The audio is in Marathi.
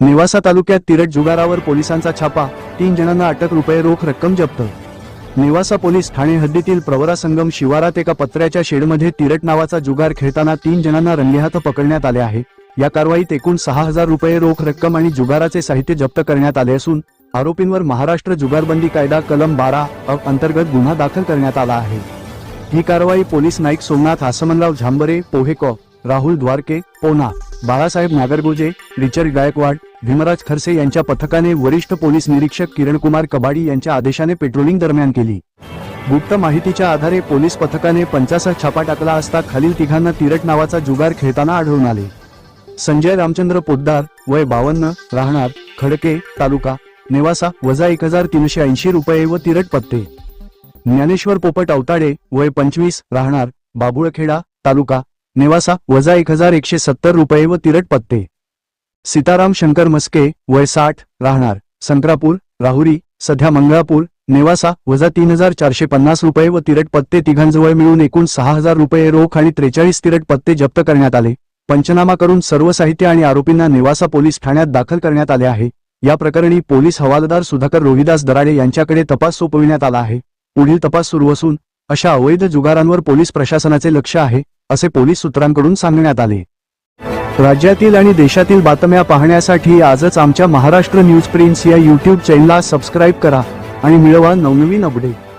नेवासा तालुक्यात तिरट जुगारावर पोलिसांचा छापा. तीन जणांना अटक रुपये रोख रक्कम जप्त. नेवासा पोलीस ठाणे हद्दीतील प्रवरा संगम शिवारात एका पत्र्याच्या शेडमध्ये तिरट नावाचा जुगार खेळताना तीन जणांना रंगेहात पकडण्यात आले आहे. या कारवाईत एकूण सहा हजार रुपये रोख रक्कम आणि जुगाराचे साहित्य जप्त करण्यात आले असून आरोपींवर महाराष्ट्र जुगारबंदी कायदा कलम बारा अंतर्गत गुन्हा दाखल करण्यात आला आहे. ही कारवाई पोलीस नाईक सोमनाथ आसमनराव झांबरे पोहेकॉ. राहुल द्वारके पोना बाळासाहेब नागरगोजे रिचर्ड गायकवाड भीमराज खरसे यांच्या पथकाने वरिष्ठ पोलीस निरीक्षक किरणकुमार कबाडी यांच्या आदेशाने पेट्रोलिंग दरम्यान केली. गुप्त माहितीच्या आधारे पोलीस पथकाने पंचासा छापा टाकला असता खालील तिघांना तिरट नावाचा जुगार खेळताना आढळून आले. संजय रामचंद्र पोद्दार वय बावन्न राहणार खडके तालुका नेवासा वजा एक हजार तीनशे ऐंशी रुपये व तिरट पत्ते. ज्ञानेश्वर पोपट अवताडे वय पंचवीस राहणार बाबुळखेडा तालुका नेवासा वजा एक हजार एकशे सत्तर रुपये व तिरट पत्ते. सीताराम शंकर मस्के वय साठ राहणार. संक्रापूर राहुरी. सध्या मंगळापूर नेवासा वजा तीन हजार चारशे पन्नास रुपये व तिरट पत्ते तिघांजवळ मिळून एकूण सहा हजार रुपये रोख आणि त्रेचाळीस तिरट पत्ते जप्त करण्यात आले. पंचनामा करून सर्व साहित्य आणि आरोपींना नेवासा पोलीस ठाण्यात दाखल करण्यात आले आहे. या प्रकरणी पोलीस हवालदार सुधाकर रोहिदास दराडे यांच्याकडे तपास सोपविण्यात आला आहे. पुढील तपास सुरू असून अशा अवैध जुगारांवर पोलीस प्रशासनाचे लक्ष आहे. असे पोलीस सूत्रांकडून सांगण्यात आले. राज्यातील आणि देशातील बातम्या पाहण्यासाठी आजच आमच्या महाराष्ट्र न्यूज प्रिन्स या यूट्यूब चॅनलला सबस्क्राईब करा आणि मिळवा नवनवीन अपडेट